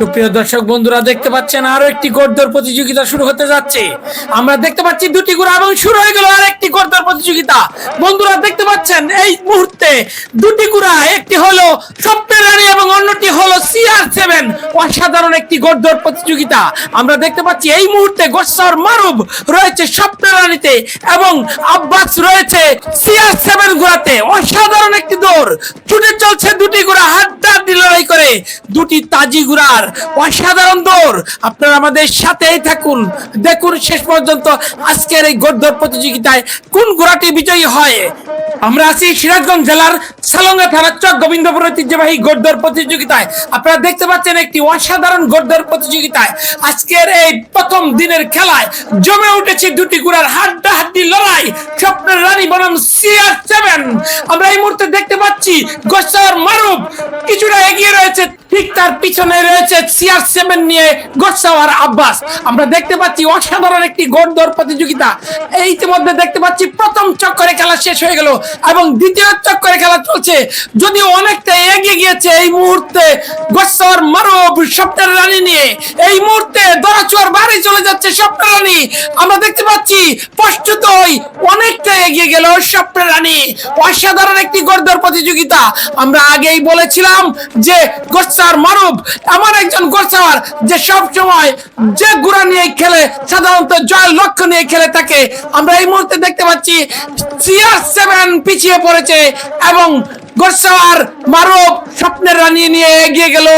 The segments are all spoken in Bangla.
সুপ্রিয় দর্শক বন্ধুরা, দেখতে পাচ্ছেন আরও একটি গোড়দৌড় প্রতিযোগিতা শুরু হতে যাচ্ছে। আমরা দেখতে পাচ্ছি দুটি গুড় এবং শুরু হয়ে গেল আর একটি প্রতিযোগিতা বন্ধুরা, দেখতে পাচ্ছেন এই মুহূর্তে দুটি ঘোড়া একটি হলো রানী এবং অন্যটি হলো সিআর সেভেন অসাধারণ একটি গোড়দৌড় প্রতিযোগিতা। আমরা দেখতে পাচ্ছি এই মুহূর্তে গোসার মারুব রয়েছে স্বপ্নের এবং আব্বাস রয়েছে সিআর সেভেন ঘোড়াতে অসাধারণ একটি দৌড়। ছুটে চলছে দুটি ঘোড়া হাড্ডাহাড্ডি লড়াই করে দুটি তাজি ঘোড়ার অসাধারণ দৌড়। আপনারা আমাদের সাথেই থাকুন। দেখুন শেষ পর্যন্ত আজকের এই গোড়দৌড় প্রতিযোগিতায় কোন ঘোড়াটি বিজয়ী হয়। আমরা আছি সিরাজগঞ্জ জেলার সালঙ্গা থানার চক গোবিন্দপুর ঐতিহ্যবাহী গোড়দৌড় প্রতিযোগিতায়। আপনারা দেখতে পাচ্ছেন একটি অসাধারণ গোড়দৌড় প্রতিযোগিতায়। আজকের এই প্রথম দিনের খেলায় জমে উঠেছে দুটি ঘোড়ার হাড্ডাহাড্ডি লড়াই। স্বপ্নের রানী বনাম সিআর সেভেন আমরা এই মুহূর্তে দেখতে পাচ্ছি গোসার মারুফ। কিছুটা এগিয়ে রয়েছে ঠিক তার পিছনে রয়েছে সিআর সেভেন নিয়ে গোসাওয়ার আব্বাস। আমরা দেখতে পাচ্ছি অসাধারণ একটি গোড়দৌড় প্রতিযোগিতা। এই ইতিমধ্যে দেখতে পাচ্ছি প্রথম চক্করে খেলা শেষ হয়ে গেল এবং দ্বিতীয় চক্করে খেলা চলছে। যদিও অনেকটা এগিয়ে গিয়েছে এই মুহূর্তে গোসাওয়ার মারুফ স্বপ্নের রানী নিয়ে। এই মুহূর্তে দরাচুয়ার বাড়ি চলে যাচ্ছে স্বপ্নের রানী। আমরা দেখতে পাচ্ছি স্পষ্টতই অনেকটা এগিয়ে গেল স্বপ্নের রানী। অসাধারণ একটি গোড়দৌড় প্রতিযোগিতা। আমরা আগেই বলেছিলাম যে গোসার মারুফ এমন একজন গোসার যে সব সময় যে গুড়া নিয়ে খেলে, সাধারণত জয়ের লক্ষ্য নিয়ে খেলে থাকে আমরা এই মুহূর্তে দেখতে পাচ্ছি সিআর সেভেন পিছিয়ে পড়েছে এবং মারুফ স্বপ্নের নিয়ে এগিয়ে গেল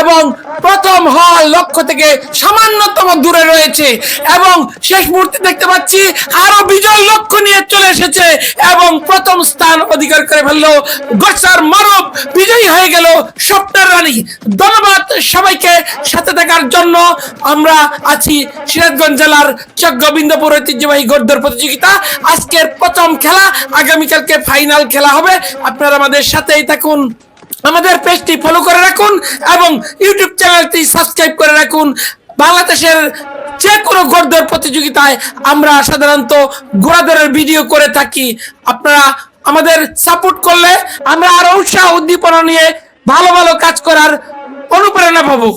এবং প্রথম হওয়ার লক্ষ্য থেকে সামান্যতম দূরে রয়েছে এবং শেষ মুহূর্তে দেখতে পাচ্ছি আরও বিজয় লক্ষ্য নিয়ে চলে এসেছে এবং প্রথম স্থান অধিকার করে ফেলল গোসার মারুফ। বিজয়ী হয়ে গেল স্বপ্নের রানী। ধন্যবাদ সবাইকে সাথে থাকার জন্য। আমরা আছি সিরাজগঞ্জ জেলার চক গোবিন্দপুর ঐতিহ্যবাহী গদ্দর প্রতিযোগিতা। আজকের প্রথম খেলা, আগামীকালকে ফাইনাল খেলা হবে। আপনারা আমাদের সাথেই থাকুন। আমাদের পেজটি ফলো করে রাখুন এবং ইউটিউব চ্যানেলটি সাবস্ক্রাইব করে রাখুন। বাংলাদেশের যে কোনো ঘোড়দৌড় প্রতিযোগিতায় আমরা সাধারণত ঘোড়াদৌড়ের ভিডিও করে থাকি। আপনারা আমাদের সাপোর্ট করলে আমরা আরও উৎসাহ উদ্দীপনা নিয়ে ভালো ভালো কাজ করার অনুপ্রেরণা পাবো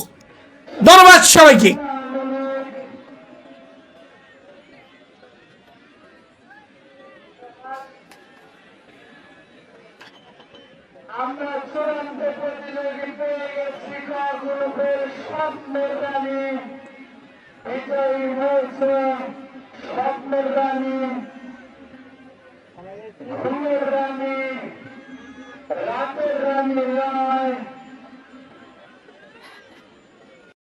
ধন্যবাদ সবাইকে। আমরা চূড়ান্ত গ্রুপের স্বপ্নের হয়েছে।